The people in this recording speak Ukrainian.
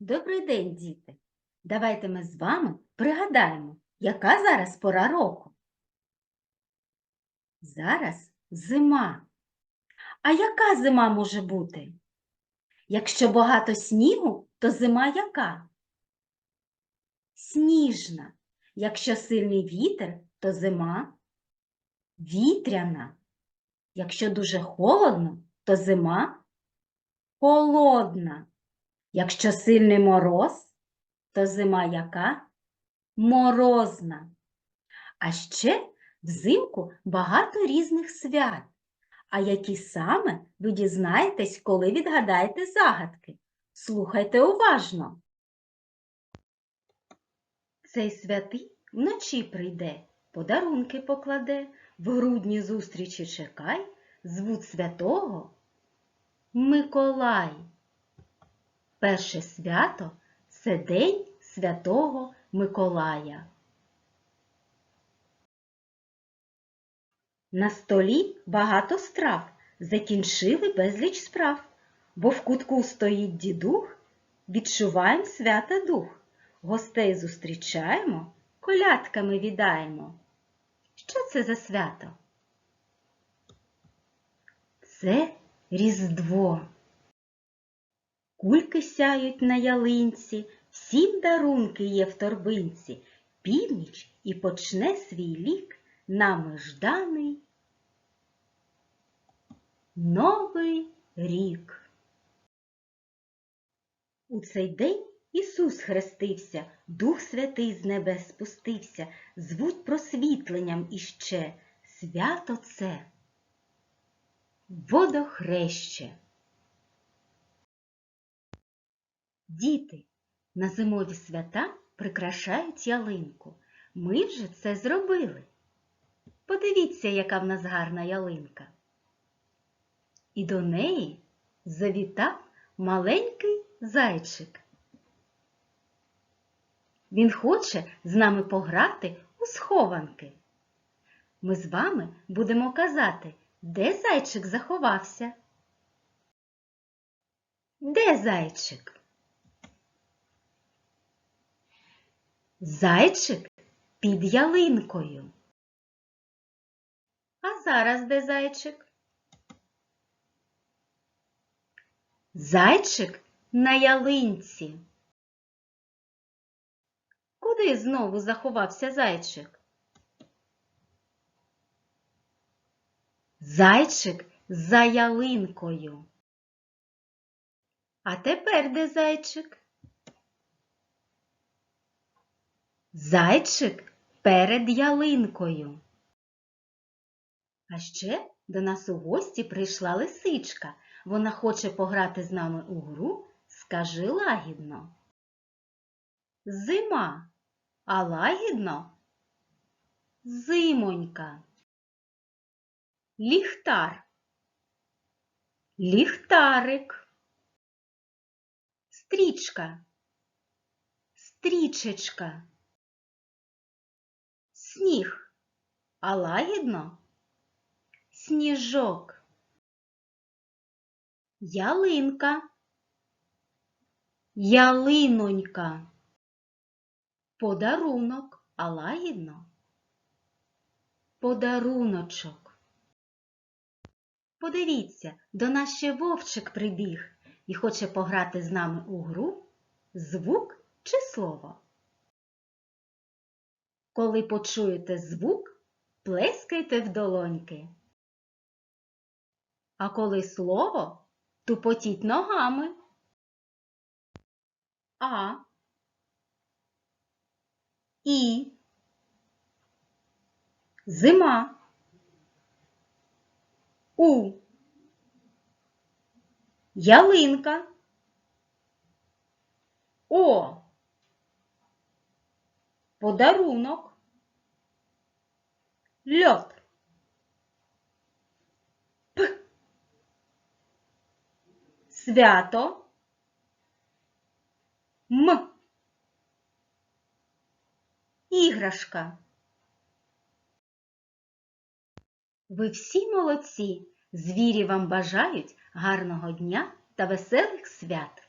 Добрий день, діти! Давайте ми з вами пригадаємо, яка зараз пора року. Зараз зима. А яка зима може бути? Якщо багато снігу, то зима яка? Сніжна. Якщо сильний вітер, то зима вітряна. Якщо дуже холодно, то зима холодна. Якщо сильний мороз, то зима яка? Морозна. А ще взимку багато різних свят. А які саме ви дізнаєтесь, коли відгадаєте загадки. Слухайте уважно. Цей святий вночі прийде, подарунки покладе, в грудні зустрічі чекай, звуть святого Миколай. Перше свято це День Святого Миколая. На столі багато страв, закінчили безліч справ, бо в кутку стоїть дідух, відчуваєм свята дух, гостей зустрічаємо, колядками відаємо. Що це за свято? Це Різдво. Кульки сяють на ялинці, всім дарунки є в торбинці. Північ і почне свій лік нами жданий Новий рік. У цей день Ісус хрестився, Дух Святий з небес спустився, звуть просвітленням іще свято це водохреще. Діти, на зимові свята прикрашають ялинку. Ми вже це зробили. Подивіться, яка в нас гарна ялинка. І до неї завітав маленький зайчик. Він хоче з нами пограти у схованки. Ми з вами будемо казати, де зайчик заховався. Де зайчик? Зайчик під ялинкою. А зараз де зайчик? Зайчик на ялинці. Куди знову заховався зайчик? Зайчик за ялинкою. А тепер де зайчик? Зайчик перед ялинкою. А ще до нас у гості прийшла лисичка. Вона хоче пограти з нами у гру Скажи лагідно. Зима, а лагідно зимонька. Ліхтар. Ліхтарик. Стрічка. Стрічечка. Сніг. А лагідно сніжок. Ялинка. Ялинонька. Подарунок, а лагідно подаруночок. Подивіться, до нас ще вовчик прибіг і хоче пограти з нами у гру звук чи слово. Коли почуєте звук, плескайте в долоньки. А коли слово, тупотіть ногами. А. І. Зима. У. Ялинка. О. Подарунок. Льот. П. Свято. М. Іграшка. Ви всі молодці. Звірі вам бажають гарного дня та веселих свят.